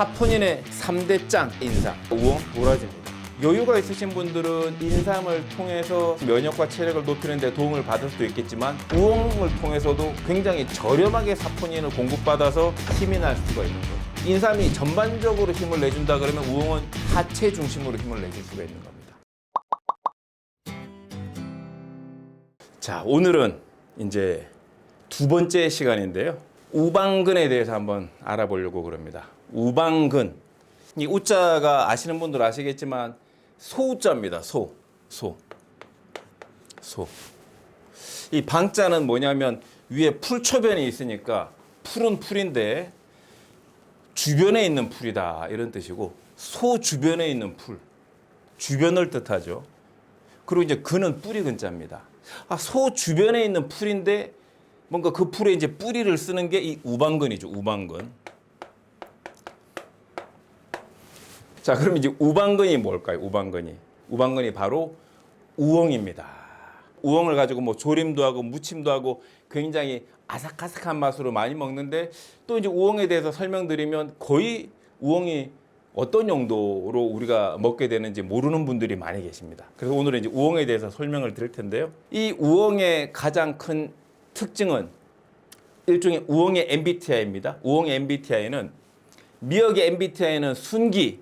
사포닌의 3대 짱 인삼, 우엉, 도라지입니다. 여유가 있으신 분들은 인삼을 통해서 면역과 체력을 높이는 데 도움을 받을 수도 있겠지만 우엉을 통해서도 굉장히 저렴하게 사포닌을 공급받아서 힘이 날 수가 있는 거예요. 인삼이 전반적으로 힘을 내준다 그러면 우엉은 하체 중심으로 힘을 내줄 수가 있는 겁니다. 자, 오늘은 이제 두 번째 시간인데요. 우방근에 대해서 한번 알아보려고 그럽니다. 우방근. 이 우자가 아시는 분들 아시겠지만 소우자입니다. 소. 소. 소. 이 방자는 뭐냐면 위에 풀초변이 있으니까 풀은 풀인데 주변에 있는 풀이다 이런 뜻이고 소 주변에 있는 풀 주변을 뜻하죠. 그리고 이제 근은 뿌리 근자입니다. 아, 소 주변에 있는 풀인데 뭔가 그 풀에 이제 뿌리를 쓰는 게 이 우방근이죠. 우방근. 자, 그럼 이제 우방근이 뭘까요? 우방근이. 우방근이 바로 우엉입니다. 우엉을 가지고 뭐 조림도 하고 무침도 하고 굉장히 아삭아삭한 맛으로 많이 먹는데 또 이제 우엉에 대해서 설명드리면 거의 우엉이 어떤 용도로 우리가 먹게 되는지 모르는 분들이 많이 계십니다. 그래서 오늘은 이제 우엉에 대해서 설명을 드릴 텐데요. 이 우엉의 가장 큰 특징은 일종의 우엉의 MBTI입니다. 우엉의 MBTI는 미역의 MBTI는 순기,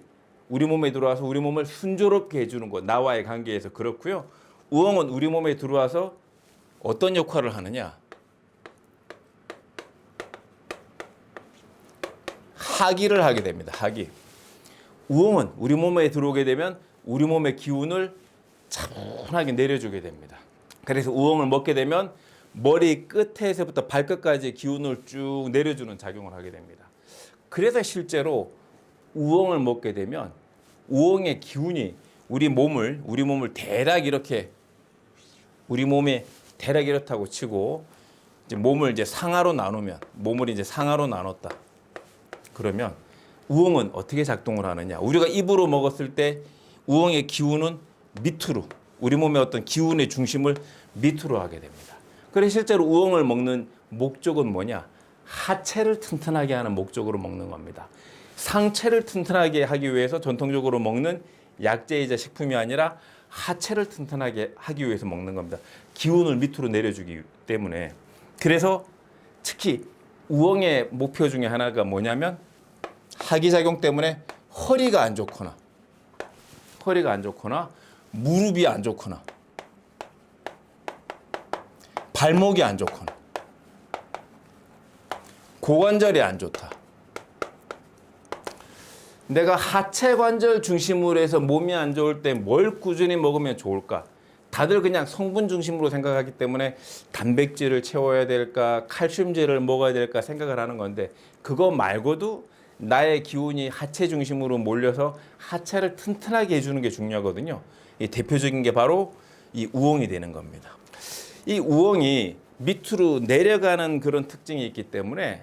우리 몸에 들어와서 우리 몸을 순조롭게 해주는 것, 나와의 관계에서 그렇고요. 우엉은 우리 몸에 들어와서 어떤 역할을 하느냐? 하기를 하게 됩니다. 하기. 우엉은 우리 몸에 들어오게 되면 우리 몸의 기운을 차분하게 내려주게 됩니다. 그래서 우엉을 먹게 되면 머리 끝에서부터 발끝까지 기운을 쭉 내려주는 작용을 하게 됩니다. 그래서 실제로 우엉을 먹게 되면 우엉의 기운이 우리 몸을 우리 몸을 대략 이렇게 우리 몸에 대략 이렇다고 치고 이제 몸을 이제 상하로 나누면 몸을 이제 상하로 나눴다. 그러면 우엉은 어떻게 작동을 하느냐? 우리가 입으로 먹었을 때 우엉의 기운은 밑으로 우리 몸의 어떤 기운의 중심을 밑으로 하게 됩니다. 그래서 실제로 우엉을 먹는 목적은 뭐냐? 하체를 튼튼하게 하는 목적으로 먹는 겁니다. 상체를 튼튼하게 하기 위해서 전통적으로 먹는 약재이자 식품이 아니라 하체를 튼튼하게 하기 위해서 먹는 겁니다. 기운을 밑으로 내려주기 때문에 그래서 특히 우엉의 목표 중에 하나가 뭐냐면 하기작용 때문에 허리가 안 좋거나 허리가 안 좋거나 무릎이 안 좋거나 발목이 안 좋거나 고관절이 안 좋다. 내가 하체 관절 중심으로 해서 몸이 안 좋을 때 뭘 꾸준히 먹으면 좋을까? 다들 그냥 성분 중심으로 생각하기 때문에 단백질을 채워야 될까, 칼슘제를 먹어야 될까 생각을 하는 건데 그거 말고도 나의 기운이 하체 중심으로 몰려서 하체를 튼튼하게 해주는 게 중요하거든요. 이 대표적인 게 바로 이 우엉이 되는 겁니다. 이 우엉이 밑으로 내려가는 그런 특징이 있기 때문에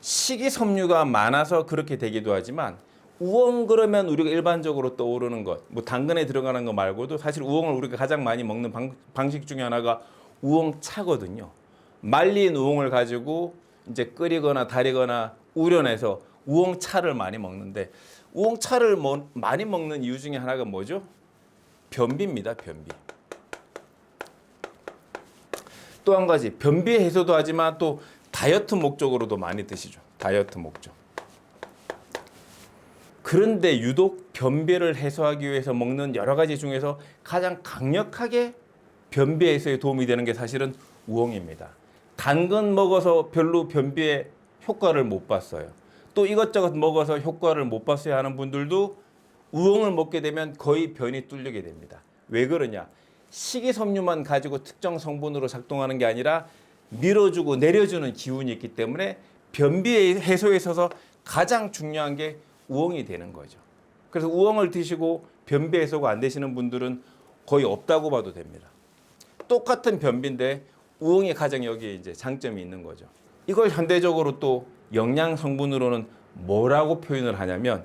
식이섬유가 많아서 그렇게 되기도 하지만 우엉 그러면 우리가 일반적으로 떠오르는 것, 뭐 당근에 들어가는 거 말고도 사실 우엉을 우리가 가장 많이 먹는 방, 방식 중에 하나가 우엉차거든요. 말린 우엉을 가지고 이제 끓이거나 다리거나 우려내서 우엉차를 많이 먹는데 우엉차를 뭐, 많이 먹는 이유 중에 하나가 뭐죠? 변비입니다. 변비. 또 한 가지 변비 해소도 하지만 또 다이어트 목적으로도 많이 드시죠. 다이어트 목적. 그런데 유독 변비를 해소하기 위해서 먹는 여러 가지 중에서 가장 강력하게 변비 해소에 도움이 되는 게 사실은 우엉입니다. 당근 먹어서 별로 변비에 효과를 못 봤어요. 또 이것저것 먹어서 효과를 못 봤어야 하는 분들도 우엉을 먹게 되면 거의 변이 뚫리게 됩니다. 왜 그러냐? 식이섬유만 가지고 특정 성분으로 작동하는 게 아니라 밀어주고 내려주는 기운이 있기 때문에 변비 해소에 있어서 가장 중요한 게 우엉이 되는 거죠. 그래서 우엉을 드시고 변비 해소가 안 되시는 분들은 거의 없다고 봐도 됩니다. 똑같은 변비인데 우엉이 가장 여기에 이제 장점이 있는 거죠. 이걸 현대적으로 또 영양 성분으로는 뭐라고 표현을 하냐면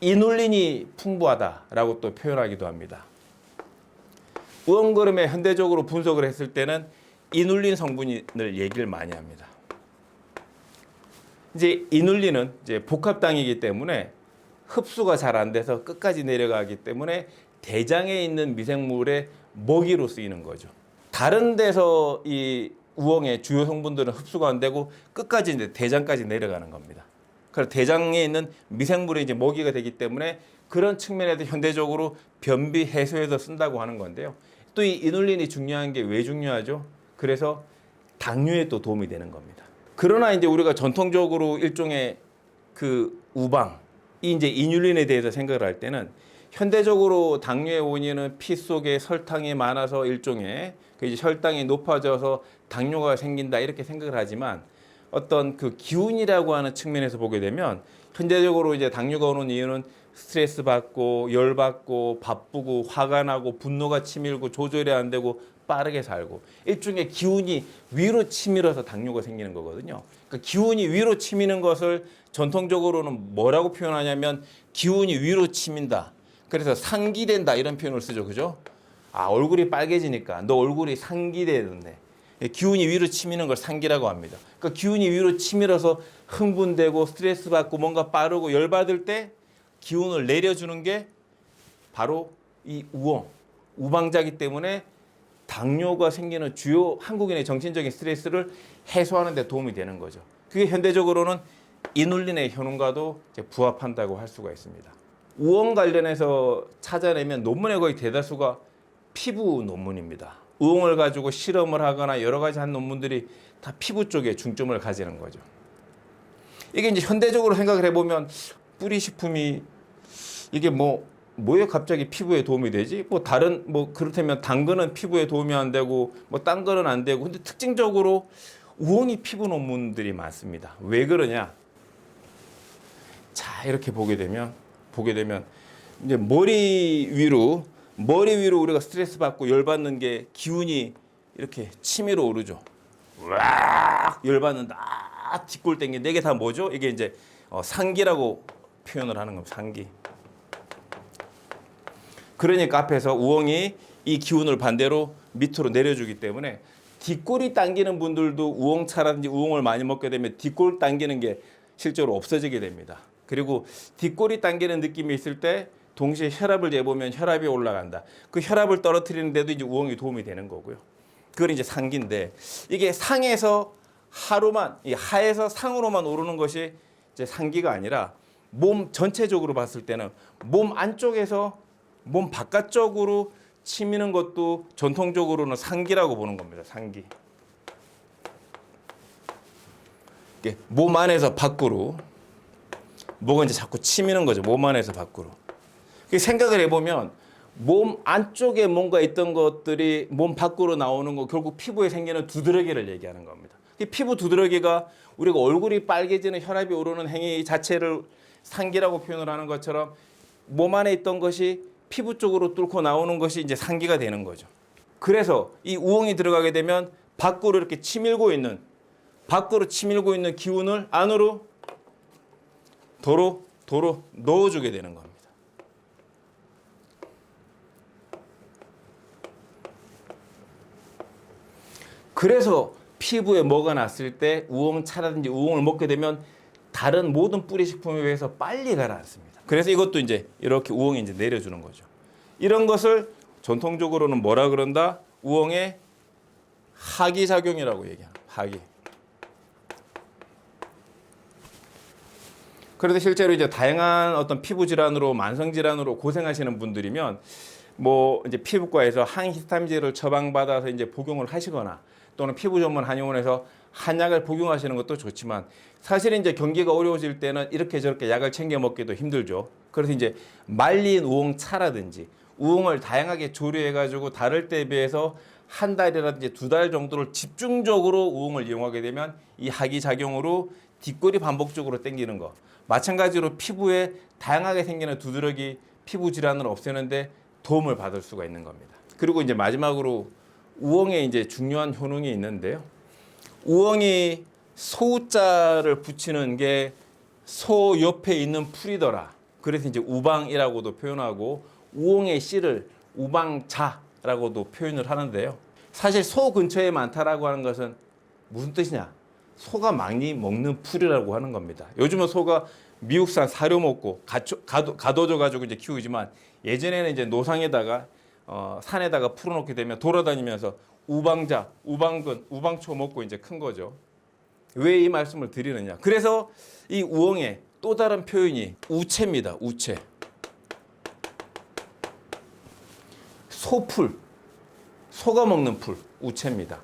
이눌린이 풍부하다라고 또 표현하기도 합니다. 우엉그름에 현대적으로 분석을 했을 때는 이눌린 성분을 얘기를 많이 합니다. 이제 이눌리는 이제 복합당이기 때문에 흡수가 잘 안 돼서 끝까지 내려가기 때문에 대장에 있는 미생물의 먹이로 쓰이는 거죠. 다른 데서 이 우엉의 주요 성분들은 흡수가 안 되고 끝까지 이제 대장까지 내려가는 겁니다. 그래서 대장에 있는 미생물이 이제 먹이가 되기 때문에 그런 측면에서 현대적으로 변비 해소에서 쓴다고 하는 건데요. 또 이 이눌린이 중요한 게 왜 중요하죠? 그래서 당뇨에 또 도움이 되는 겁니다. 그러나 이제 우리가 전통적으로 일종의 그 우방, 이 이제 이눌린에 대해서 생각을 할 때는 현대적으로 당뇨의 원인은 피 속에 설탕이 많아서 일종의 그 이제 혈당이 높아져서 당뇨가 생긴다 이렇게 생각을 하지만 어떤 그 기운이라고 하는 측면에서 보게 되면 현대적으로 이제 당뇨가 오는 이유는 스트레스 받고 열 받고 바쁘고 화가 나고 분노가 치밀고 조절이 안 되고 빠르게 살고 일종의 기운이 위로 치밀어서 당뇨가 생기는 거거든요. 그러니까 기운이 위로 치미는 것을 전통적으로는 뭐라고 표현하냐면 기운이 위로 치민다. 그래서 상기된다 이런 표현을 쓰죠. 그죠? 아, 얼굴이 빨개지니까 너 얼굴이 상기되는데 기운이 위로 치미는 걸 상기라고 합니다. 그러니까 기운이 위로 치밀어서 흥분되고 스트레스 받고 뭔가 빠르고 열 받을 때 기운을 내려주는 게 바로 이 우엉, 우방자기 때문에 당뇨가 생기는 주요 한국인의 정신적인 스트레스를 해소하는 데 도움이 되는 거죠. 그게 현대적으로는 이눌린의 효능과도 부합한다고 할 수가 있습니다. 우엉 관련해서 찾아내면 논문의 거의 대다수가 피부 논문입니다. 우엉을 가지고 실험을 하거나 여러 가지 한 논문들이 다 피부 쪽에 중점을 가지는 거죠. 이게 이제 현대적으로 생각을 해보면 뿌리 식품이 이게 뭐 뭐에 갑자기 피부에 도움이 되지? 뭐 다른 뭐 그렇다면 당근은 피부에 도움이 안 되고 뭐 딴 거는 안 되고 근데 특징적으로 우엉이 피부 논문들이 많습니다. 왜 그러냐? 자 이렇게 보게 되면 보게 되면 이제 머리 위로 머리 위로 우리가 스트레스 받고 열 받는 게 기운이 이렇게 치밀어 오르죠. 왁열 받는다. 아, 뒷골 땡기 네개 다 뭐죠? 이게 이제 어, 상기라고 표현을 하는 겁니다. 상기. 그러니까 앞에서 우엉이 이 기운을 반대로 밑으로 내려주기 때문에 뒷골이 당기는 분들도 우엉차라든지 우엉을 많이 먹게 되면 뒷골 당기는 게 실제로 없어지게 됩니다. 그리고 뒷골이 당기는 느낌이 있을 때 동시에 혈압을 재보면 혈압이 올라간다. 그 혈압을 떨어뜨리는데도 이제 우엉이 도움이 되는 거고요. 그걸 이제 상기인데 이게 상에서 하로만 이 하에서 상으로만 오르는 것이 이제 상기가 아니라 몸 전체적으로 봤을 때는 몸 안쪽에서 몸 바깥쪽으로 치미는 것도 전통적으로는 상기라고 보는 겁니다. 상기. 몸 안에서 밖으로 뭐가 이제 자꾸 치미는 거죠. 몸 안에서 밖으로. 그 생각을 해보면 몸 안쪽에 뭔가 있던 것들이 몸 밖으로 나오는 거 결국 피부에 생기는 두드러기를 얘기하는 겁니다. 이 피부 두드러기가 우리가 얼굴이 빨개지는 혈압이 오르는 행위 자체를 상기라고 표현을 하는 것처럼 몸 안에 있던 것이 피부 쪽으로 뚫고 나오는 것이 이제 상기가 되는 거죠. 그래서 이 우엉이 들어가게 되면 밖으로 이렇게 치밀고 있는 밖으로 치밀고 있는 기운을 안으로 도로 도로 넣어주게 되는 겁니다. 그래서 피부에 뭐가 났을 때 우엉차라든지 우엉을 먹게 되면 다른 모든 뿌리 식품에 비해서 빨리 가라앉습니다. 그래서 이것도 이제 이렇게 우엉이 이제 내려주는 거죠. 이런 것을 전통적으로는 뭐라 그런다? 우엉의 하기 작용이라고 얘기합니다. 하기. 그런데 실제로 이제 다양한 어떤 피부 질환으로 만성 질환으로 고생하시는 분들이면 뭐 이제 피부과에서 항히스타민제를 처방받아서 이제 복용을 하시거나 또는 피부 전문 한의원에서 한약을 복용하시는 것도 좋지만 사실 이제 경기가 어려워질 때는 이렇게 저렇게 약을 챙겨 먹기도 힘들죠. 그래서 이제 말린 우엉차라든지 우엉을 다양하게 조리해 가지고 다를 때에 비해서 한 달이라든지 두 달 정도를 집중적으로 우엉을 이용하게 되면 이 하기 작용으로 뒷골이 반복적으로 땡기는 거. 마찬가지로 피부에 다양하게 생기는 두드러기 피부 질환을 없애는데 도움을 받을 수가 있는 겁니다. 그리고 이제 마지막으로 우엉에 이제 중요한 효능이 있는데요. 우엉이 소자를 붙이는 게 소 옆에 있는 풀이더라. 그래서 이제 우방이라고도 표현하고 우엉의 씨를 우방자라고도 표현을 하는데요. 사실 소 근처에 많다라고 하는 것은 무슨 뜻이냐? 소가 많이 먹는 풀이라고 하는 겁니다. 요즘은 소가 미국산 사료 먹고 가둬져 가지고 이제 키우지만 예전에는 이제 노상에다가 어, 산에다가 풀어놓게 되면 돌아다니면서 우방자, 우방근, 우방초 먹고 이제 큰 거죠. 왜 이 말씀을 드리느냐? 그래서 이 우엉의 또 다른 표현이 우체입니다. 우체. 소풀. 소가 먹는 풀. 우체입니다.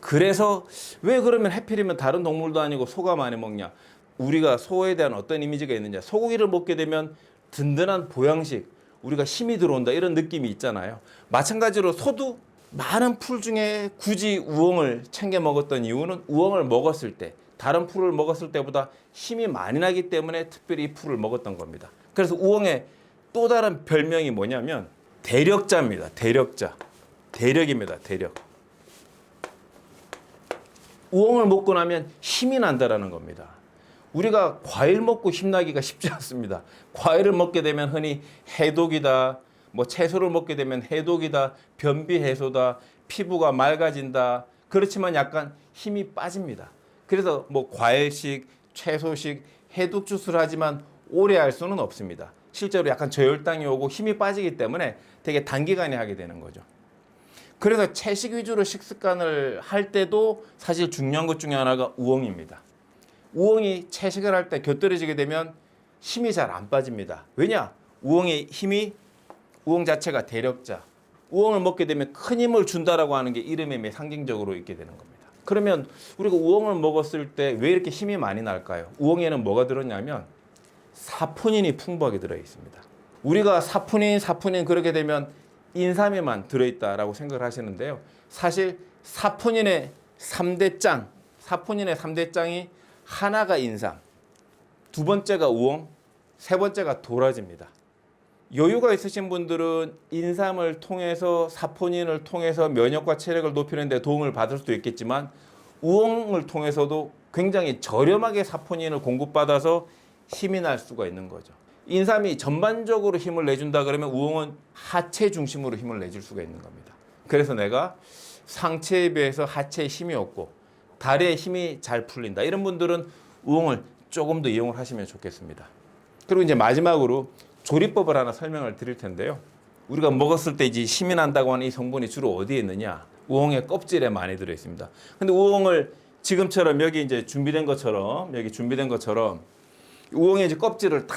그래서 왜 그러면 해필이면 다른 동물도 아니고 소가 많이 먹냐? 우리가 소에 대한 어떤 이미지가 있느냐? 소고기를 먹게 되면 든든한 보양식, 우리가 힘이 들어온다 이런 느낌이 있잖아요. 마찬가지로 소도 많은 풀 중에 굳이 우엉을 챙겨 먹었던 이유는 우엉을 먹었을 때 다른 풀을 먹었을 때보다 힘이 많이 나기 때문에 특별히 이 풀을 먹었던 겁니다. 그래서 우엉의 또 다른 별명이 뭐냐면 대력자입니다. 대력자. 대력입니다. 대력. 우엉을 먹고 나면 힘이 난다라는 겁니다. 우리가 과일 먹고 힘나기가 쉽지 않습니다. 과일을 먹게 되면 흔히 해독이다, 뭐 채소를 먹게 되면 해독이다, 변비 해소다, 피부가 맑아진다. 그렇지만 약간 힘이 빠집니다. 그래서 뭐 과일식, 채소식, 해독 주스를 하지만 오래 할 수는 없습니다. 실제로 약간 저혈당이 오고 힘이 빠지기 때문에 되게 단기간에 하게 되는 거죠. 그래서 채식 위주로 식습관을 할 때도 사실 중요한 것 중에 하나가 우엉입니다. 우엉이 채식을 할 때 곁들여지게 되면 힘이 잘 안 빠집니다. 왜냐? 우엉의 힘이 우엉 자체가 대력자. 우엉을 먹게 되면 큰 힘을 준다라고 하는 게 이름에 상징적으로 있게 되는 겁니다. 그러면 우리가 우엉을 먹었을 때 왜 이렇게 힘이 많이 날까요? 우엉에는 뭐가 들었냐면 사포닌이 풍부하게 들어 있습니다. 우리가 사포닌, 사포닌 그렇게 되면 인삼에만 들어있다라고 생각을 하시는데요. 사실 사포닌의 3대 짱, 사포닌의 3대 짱이 하나가 인삼, 두 번째가 우엉, 세 번째가 도라지입니다. 여유가 있으신 분들은 인삼을 통해서 사포닌을 통해서 면역과 체력을 높이는 데 도움을 받을 수도 있겠지만 우엉을 통해서도 굉장히 저렴하게 사포닌을 공급받아서 힘이 날 수가 있는 거죠. 인삼이 전반적으로 힘을 내준다 그러면 우엉은 하체 중심으로 힘을 내줄 수가 있는 겁니다. 그래서 내가 상체에 비해서 하체에 힘이 없고 다리에 힘이 잘 풀린다. 이런 분들은 우엉을 조금 더 이용을 하시면 좋겠습니다. 그리고 이제 마지막으로 조리법을 하나 설명을 드릴 텐데요. 우리가 먹었을 때 이제 힘이 난다고 하는 이 성분이 주로 어디에 있느냐? 우엉의 껍질에 많이 들어 있습니다. 근데 우엉을 지금처럼 여기 이제 준비된 것처럼 여기 준비된 것처럼 우엉의 이제 껍질을 다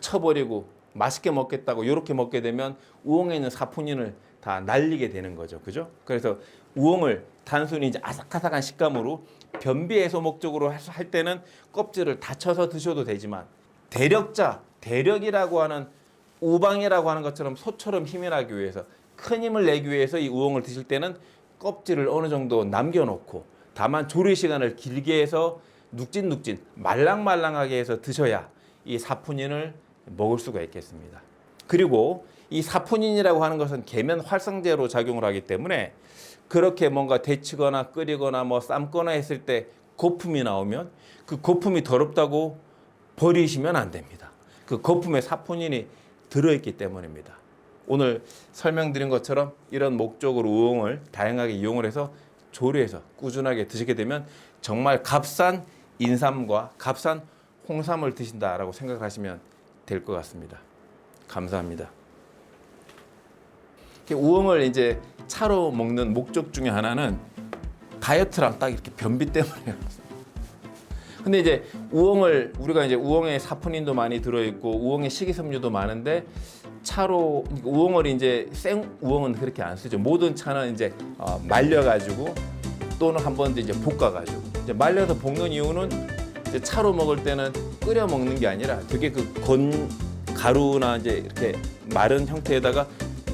쳐버리고 맛있게 먹겠다고 이렇게 먹게 되면 우엉에 있는 사포닌을 다 날리게 되는 거죠. 그죠? 그래서 우엉을 단순히 이제 아삭아삭한 식감으로 변비 해소 목적으로 할 때는 껍질을 다 쳐서 드셔도 되지만 대력자, 대력이라고 하는 우방이라고 하는 것처럼 소처럼 힘이 나기 위해서 큰 힘을 내기 위해서 이 우엉을 드실 때는 껍질을 어느 정도 남겨놓고 다만 조리 시간을 길게 해서 눅진눅진 말랑말랑하게 해서 드셔야 이 사포닌을 먹을 수가 있겠습니다. 그리고 이 사포닌이라고 하는 것은 계면 활성제로 작용을 하기 때문에 그렇게 뭔가 데치거나 끓이거나 뭐 삶거나 했을 때 거품이 나오면 그 거품이 더럽다고 버리시면 안 됩니다. 그 거품에 사포닌이 들어있기 때문입니다. 오늘 설명드린 것처럼 이런 목적으로 우엉을 다양하게 이용을 해서 조리해서 꾸준하게 드시게 되면 정말 값싼 인삼과 값싼 홍삼을 드신다라고 생각을 하시면 될 것 같습니다. 감사합니다. 우엉을 이제 차로 먹는 목적 중에 하나는 다이어트랑 딱 이렇게 변비 때문에 근데 이제 우엉을 우리가 이제 우엉에 사포닌도 많이 들어 있고 우엉에 식이섬유도 많은데 차로 우엉을 이제 생 우엉은 그렇게 안 쓰죠. 모든 차는 이제 어, 말려 가지고 또는 한번 이제 볶아 가지고 이제 말려서 볶는 이유는 이제 차로 먹을 때는 끓여 먹는 게 아니라 되게 그 건 가루나 이제 이렇게 마른 형태에다가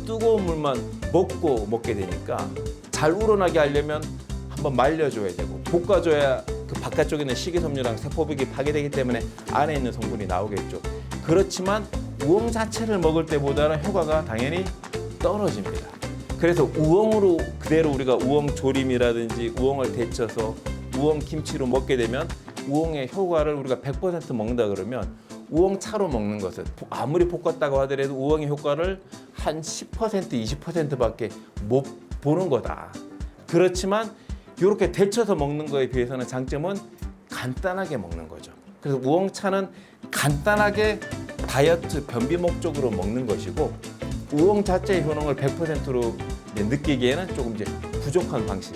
뜨거운 물만 먹고 먹게 되니까 잘 우러나게 하려면 한번 말려줘야 되고 볶아줘야 그 바깥쪽에 있는 식이섬유랑 세포벽이 파괴되기 때문에 안에 있는 성분이 나오겠죠. 그렇지만 우엉 자체를 먹을 때보다는 효과가 당연히 떨어집니다. 그래서 우엉으로 그대로 우리가 우엉 조림이라든지 우엉을 데쳐서 우엉 김치로 먹게 되면 우엉의 효과를 우리가 100% 먹는다 그러면 우엉 차로 먹는 것은 아무리 볶았다고 하더라도 우엉의 효과를 한 10% 20%밖에 못 보는 거다. 그렇지만 이렇게 데쳐서 먹는 거에 비해서는 장점은 간단하게 먹는 거죠. 그래서 우엉차는 간단하게 다이어트 변비 목적으로 먹는 것이고 우엉 자체의 효능을 100%로 느끼기에는 조금 이제 부족한 거죠.